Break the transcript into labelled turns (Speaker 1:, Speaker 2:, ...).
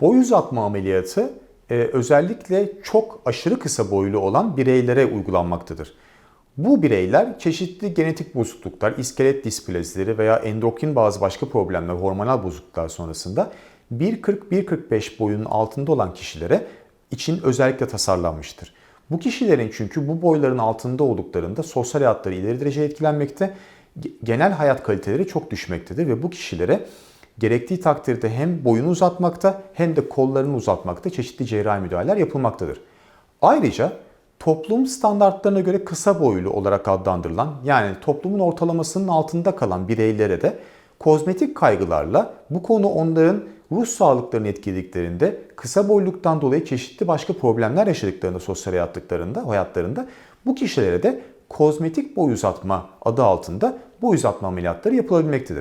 Speaker 1: Boy uzatma ameliyatı e, özellikle çok aşırı kısa boylu olan bireylere uygulanmaktadır. Bu bireyler çeşitli genetik bozukluklar, iskelet displazileri veya endokrin bazı başka problemler, hormonal bozukluklar sonrasında 1.40-1.45 boyunun altında olan kişilere için özellikle tasarlanmıştır. Bu kişilerin çünkü bu boyların altında olduklarında sosyal hayatları ileri derece etkilenmekte, ge- genel hayat kaliteleri çok düşmektedir ve bu kişilere gerektiği takdirde hem boyunu uzatmakta hem de kollarını uzatmakta çeşitli cerrahi müdahaleler yapılmaktadır. Ayrıca toplum standartlarına göre kısa boylu olarak adlandırılan yani toplumun ortalamasının altında kalan bireylere de kozmetik kaygılarla bu konu onların ruh sağlıklarını etkilediklerinde kısa boyluluktan dolayı çeşitli başka problemler yaşadıklarında sosyal hayatlıklarında, hayatlarında bu kişilere de kozmetik boy uzatma adı altında boy uzatma ameliyatları yapılabilmektedir.